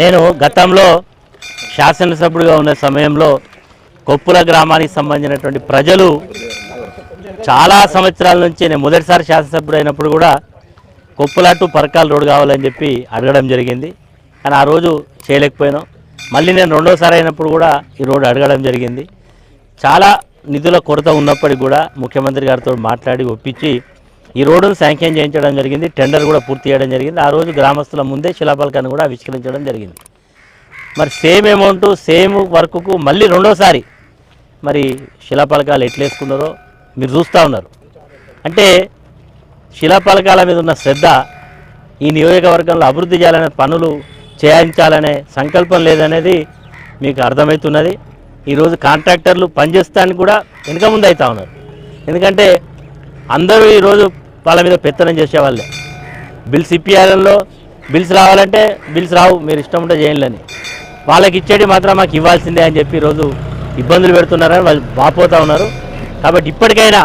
నేను గతంలో శాసనసభ్యుడిగా ఉన్న సమయంలో కొప్పుల గ్రామానికి సంబంధించినటువంటి ప్రజలు చాలా సంవత్సరాల నుంచి నేను మొదటిసారి శాసనసభ్యుడు అయినప్పుడు కూడా కొప్పుల టు పరకాల రోడ్డు కావాలని చెప్పి అడగడం జరిగింది. కానీ ఆ రోజు చేయలేకపోయినాం. మళ్ళీ నేను రెండోసారి అయినప్పుడు కూడా ఈ రోడ్డు అడగడం జరిగింది. చాలా నిధుల కొరత ఉన్నప్పటికీ కూడా ముఖ్యమంత్రి గారితో మాట్లాడి ఒప్పించి ఈ రోడ్డును శాంక్షన్ చేయించడం జరిగింది టెండర్ కూడా పూర్తి చేయడం జరిగింది. ఆ రోజు గ్రామస్తుల ముందే శిలాపలకాన్ని కూడా ఆవిష్కరించడం జరిగింది. మరి సేమ్ అమౌంట్ సేమ్ వర్క్కు మళ్ళీ రెండోసారి మరి శిలాపలకాలు ఎట్లేసుకున్నారో మీరు చూస్తూ ఉన్నారు. అంటే శిలాపలకాల మీద ఉన్న శ్రద్ధ ఈ నియోజకవర్గంలో అభివృద్ధి చేయాలనే పనులు చేయించాలనే సంకల్పం లేదనేది మీకు అర్థమవుతున్నది. ఈరోజు కాంట్రాక్టర్లు పనిచేస్తానికి కూడా వెనుక ముందు అవుతా ఉన్నారు. ఎందుకంటే అందరూ ఈరోజు వాళ్ళ మీద పెత్తనం చేసేవాళ్ళే. బిల్స్ ఇప్పియాలంలో బిల్స్ రావాలంటే బిల్స్ రావు మీరు ఇష్టం ఉంటే చేయండి వాళ్ళకి ఇచ్చేటి మాత్రం మాకు ఇవ్వాల్సిందే అని చెప్పి రోజు ఇబ్బందులు పెడుతున్నారని వాళ్ళు వాపోతూ ఉన్నారు. కాబట్టి ఇప్పటికైనా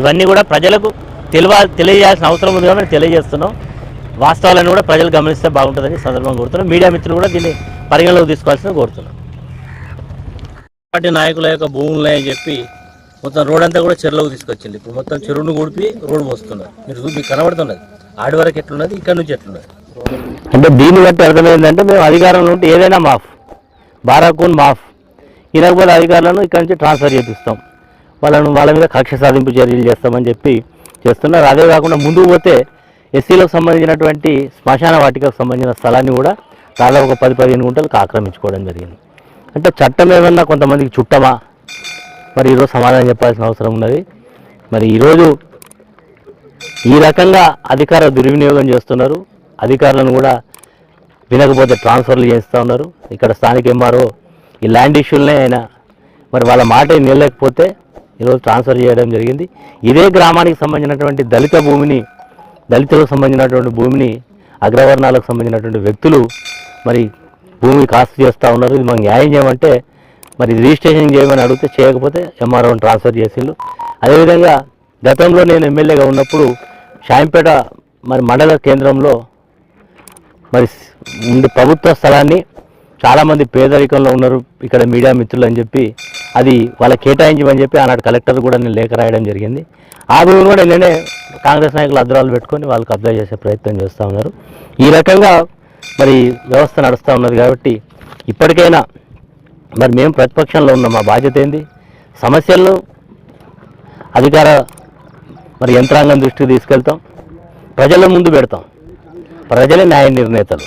ఇవన్నీ కూడా ప్రజలకు తెలివ తెలియజేయాల్సిన అవసరం ఉంది కాబట్టి తెలియజేస్తున్నాం. వాస్తవాలను కూడా ప్రజలు గమనిస్తే బాగుంటుందని సందర్భంగా కోరుతున్నాం. మీడియా మిత్రులు కూడా దీన్ని పరిగణలోకి తీసుకోవాల్సిన కోరుతున్నాం. పార్టీ నాయకుల యొక్క భూములు అని చెప్పి మొత్తం రోడ్ అంతా కూడా చెరువులోకి తీసుకొచ్చింది. ఇప్పుడు మొత్తం చెరువును కూడిపి రోడ్డు పోస్తున్నారు మీరు చూ- మీకు కనబడుతున్నది. ఆడి వరకు ఎట్లున్నది ఇక్కడ నుంచి ఎట్లున్నది? అంటే దీన్ని బట్టి అర్థమైందంటే మేము అధికారంలో ఉంటే ఏదైనా మాఫ్. బారాకూన్ మాఫ్. ఇనకపోతే అధికారులను ఇక్కడ నుంచి ట్రాన్స్ఫర్ చేపిస్తాం. వాళ్ళను వాళ్ళ మీద కక్ష సాధింపు చర్యలు చేస్తామని చెప్పి చేస్తున్నారు. అదే కాకుండా ముందుకు పోతే ఎస్సీలకు సంబంధించినటువంటి శ్మశాన వాటికకు సంబంధించిన స్థలాన్ని కూడా దాదాపు ఒక పది పదిహేను గుంటలకు ఆక్రమించుకోవడం జరిగింది. అంటే చట్టం ఏమన్నా కొంతమందికి చుట్టమా? మరి ఈరోజు సమాధానం చెప్పాల్సిన అవసరం ఉన్నది. మరి ఈరోజు ఈ రకంగా అధికార దుర్వినియోగం చేస్తున్నారు. అధికారులను కూడా వినకపోతే ట్రాన్స్ఫర్లు చేస్తూ ఉన్నారు. ఇక్కడ స్థానిక ఎంఆర్ఓ ఈ ల్యాండ్ ఇష్యూలనే ఆయన మరి వాళ్ళ మాట నిలలేకపోతే ఈరోజు ట్రాన్స్ఫర్ చేయడం జరిగింది. ఇదే గ్రామానికి సంబంధించినటువంటి దళిత భూమిని దళితులకు సంబంధించినటువంటి భూమిని అగ్రవర్ణాలకు సంబంధించినటువంటి వ్యక్తులు మరి భూమి కాస్త చేస్తూ ఉన్నారు. ఇది మాకు న్యాయం చేయమంటే మరి రిజిస్ట్రేషన్ చేయమని అడిగితే చేయకపోతే ఎంఆర్ఓని ట్రాన్స్ఫర్ చేసిండు. అదేవిధంగా గతంలో నేను ఎమ్మెల్యేగా ఉన్నప్పుడు షాయంపేట మరి మండల కేంద్రంలో మరి స్- ప్రభుత్వ స్థలాన్ని చాలామంది పేదరికంలో ఉన్నారు. ఇక్కడ మీడియా మిత్రులు అని చెప్పి అది వాళ్ళ కేటాయించమని చెప్పి ఆనాడు కలెక్టర్ కూడా నేను లేఖ రాయడం జరిగింది. ఆ భూమిని కూడా నేనే కాంగ్రెస్ నాయకులు అద్దరాలు పెట్టుకొని వాళ్ళకి అబ్జర్వ్ చేసే ప్రయత్నం చేస్తూ ఉన్నారు. ఈ రకంగా మరి వ్యవస్థ నడుస్తూ ఉన్నది కాబట్టి ఇప్పటికైనా మరి మేము ప్రతిపక్షంలో ఉన్న. మా బాధ్యత ఏంది? సమస్యలను అధికార మరి యంత్రాంగం దృష్టికి తీసుకెళ్తాం. ప్రజల ముందు పెడతాం. ప్రజలే న్యాయ నిర్ణేతలు.